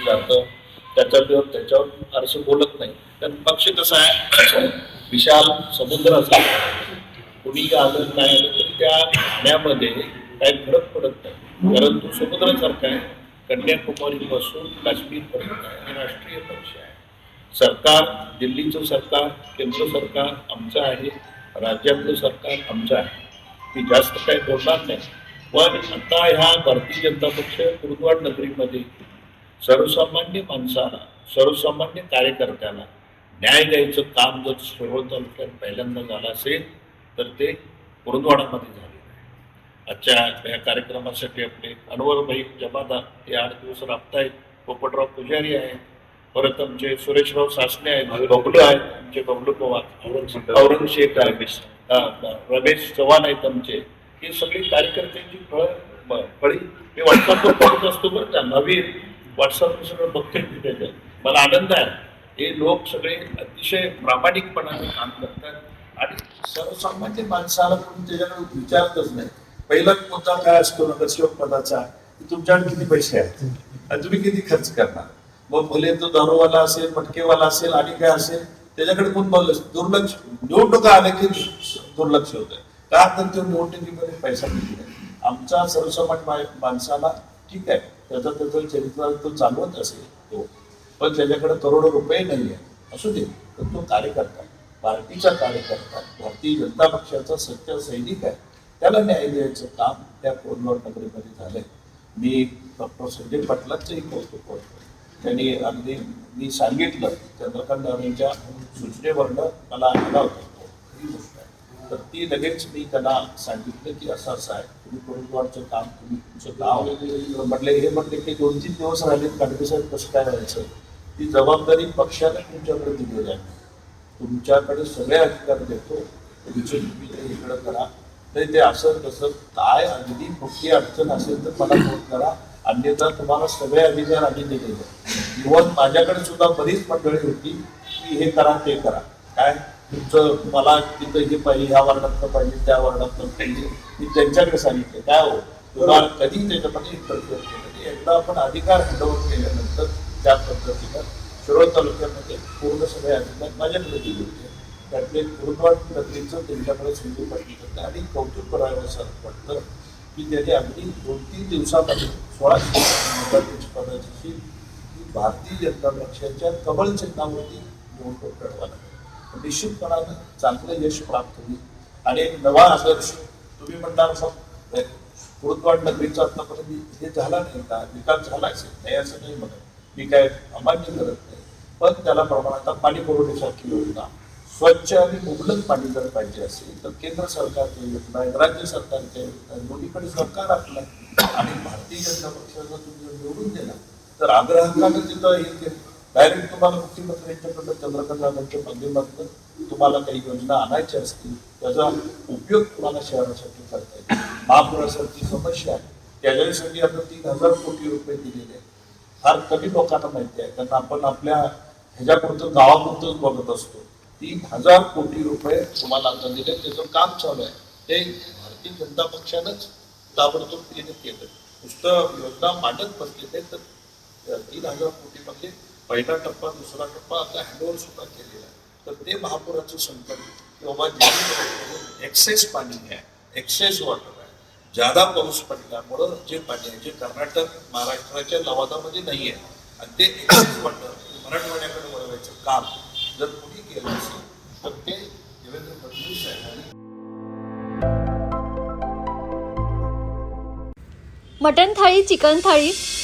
जातं. त्याच्यावर त्याच्यावर फारसं बोलत नाही. कारण पक्ष कसा आहे? विशाल समुद्र असा कुणी आलं नाही आलं तरी त्या पाण्यामध्ये काही फरक पडत नाही. कारण तो समुद्रासारखा आहे. कन्याकुमारीपासून काश्मीरपर्यंत आहे. राष्ट्रीय पक्ष आहे. सरकार दिल्लीचं सरकार केंद्र सरकार आमचं आहे. राज्यातलं सरकार आमचं आहे. मी जास्त काही बोलणार नाही. पण आता ह्या भारतीय जनता पक्ष कुरुंदवाड नगरीमध्ये सर्वसामान्य माणसाला सर्वसामान्य कार्यकर्त्याला न्याय द्यायचं काम जर सर्व तालुक्यात पहिल्यांदा झालं असेल तर ते कुरुंदवाडामध्ये झालेलं आहे. आजच्या या कार्यक्रमासाठी आपले अनवरभाई जमादार हे आठ दिवस राबतायत. पोपटराव पुजारी आहेत परत आमचे सुरेशराव सासणे आहेत. बबलू आहेत. आमचे बबलू पवार औरंगशेख आहेत. हा, रमेश चव्हाण आहेत आमचे. ही सगळी कार्यकर्त्यांची फळ फळी मी व्हॉट्सअपवर बघत असतो बरं का. नवीन व्हॉट्सअपवर सगळं बघते त्याच्यात मला आनंद आहे. हे लोक सगळे अतिशय प्रामाणिकपणाने काम करतात आणि सर्वसामान्य माणसाला कोणी त्याच्याकडे विचारतच नाही. पहिला मुद्दा काय असतो नगरसेवक पदाचा? की तुमच्याकडे किती पैसे आहेत? आणि तुम्ही किती खर्च करणार? मग भले तो दारूवाला असेल मटकेवाला असेल आणि काय असेल? त्याच्याकडे कोण बघ दुर्लक्ष निवडणुका आले की दुर्लक्ष होत का? तर तो निवडणुकीमध्ये पैसा किती आहे आमचा सर्वसामान्य मा- माणसाला ठीक आहे. त्याचा त्याचं चरित्र तो चालवत असेल तो. पण त्याच्याकडे करोडो रुपये नाही आहे असू दे तर तो कार्यकर्ता पार्टीचा कार्यकर्ता भारतीय जनता पक्षाचा सत्य सैनिक आहे. त्याला न्याय द्यायचं काम त्या कोरनोड नगरीमध्ये झालंय. मी डॉक्टर संजय पाटलांचंही कौतुक करतो त्यांनी अगदी मी सांगितलं चंद्रकांत यांच्या सूचनेवरनं मला आला होता. ही गोष्ट आहे. तर ती लगेच मी त्यांना सांगितलं की असं असं आहे. तुम्ही कोरुंदवाडचं काम तुम्ही तुमचं गाव म्हटले हे म्हटले की दोन तीन दिवस राहिलेत काडके कसं काय व्हायचं? ती जबाबदारी पक्षाने तुमच्याकडे दिलेली आहे तुमच्याकडे सगळे अधिकार देतो. तुमचे तुम्ही ते इकडं करा. तरी ते असं तसं काय अगदी मोठी अडचण असेल तर मला फोन करा. अन्यथा तुम्हाला सगळे अधिकार आम्ही दिलेले इव्हन माझ्याकडे सुद्धा बरीच मंडळी होती की हे करा ते करा. काय? तुमचं मला तिथं हे पाहिजे ह्या वर्णातलं पाहिजे त्या वर्णातलं पाहिजे मी त्यांच्याकडे सांगितलं. काय हो? तुला कधी त्याच्यामध्ये इंटरफिअर केलं म्हणजे एकदा आपण अधिकार हँडओव्हर केल्यानंतर त्या पद्धतीनं शिरोळ तालुक्यामध्ये पूर्ण सगळे अधिकार माझ्याकडे दिले होते. त्यातले कुरुंदवाड नगरीचं त्यांच्याकडे सिंधू पाटील होतं आणि कौतुक करावं असं वाटतं की त्याने अगदी दोन तीन दिवसामध्ये सोळाशे पदाची भारतीय जनता पक्षाच्या कमळ चिन्हावरती निवडणूक लढवा लागली निश्चितपणानं चांगलं यश प्राप्त होईल. आणि एक नवा आदर्श तुम्ही म्हणणार मग कुरुंदवाड नगरीचा आतापर्यंत हे झाला नाही का? विकास झाला असेल नाही असं नाही म्हणत. मी काय अमान्य करत नाही. पण त्याला प्रमाणात पाणी पुरवठ्यासारखी योजना स्वच्छ आणि मुबलक पाणी जर पाहिजे असेल तर केंद्र सरकारच्या योजना आहेत राज्य सरकारच्या योजना दोन्हीकडे सरकार आपलं आणि भारतीय जनता पक्षाचा तुम्ही जर निवडून दिला तर आग्रहानं तिथं हे डायरेक्ट तुम्हाला मुख्यमंत्र्यांच्याकडनं चंद्रकांतांच्या माध्यमातून तुम्हाला काही योजना आणायच्या असतील त्याचा उपयोग तुम्हाला शहरासाठी करता येईल. महापुरासारखी समस्या आहे. त्याच्यासाठी आपण तीन हजार कोटी रुपये दिलेले आहेत. फार कमी लोकांना माहिती आहे. कारण आपण आपल्या ह्याच्यापुरतं गावापुरतंच बघत असतो. तीन हजार कोटी रुपये तुम्हाला आता दिले. त्याचं काम चालू आहे. ते भारतीय जनता पक्षानंच ताबडतोब केलं. नुसतं योजना मांडत बसले ते तर तीन हजार कोटी म्हणजे पहिला टप्पा दुसरा टप्पा आता हँडओव्हर सुद्धा केलेला आहे तर ते महापुराचं संकट किंवा एक्सेस पाणी आहे एक्सेस वॉटर आहे. जादा पाऊस पडल्यामुळं जे पाणी आहे जे कर्नाटक महाराष्ट्राच्या लवादामध्ये नाही आहे आणि ते एक्सेस वॉटर मराठवाड्याकडे वळवायचं काम जर कोणी केलं असेल तर ते देवेंद्र फडणवीस साहेबांनी मटन थाळी चिकन थाळी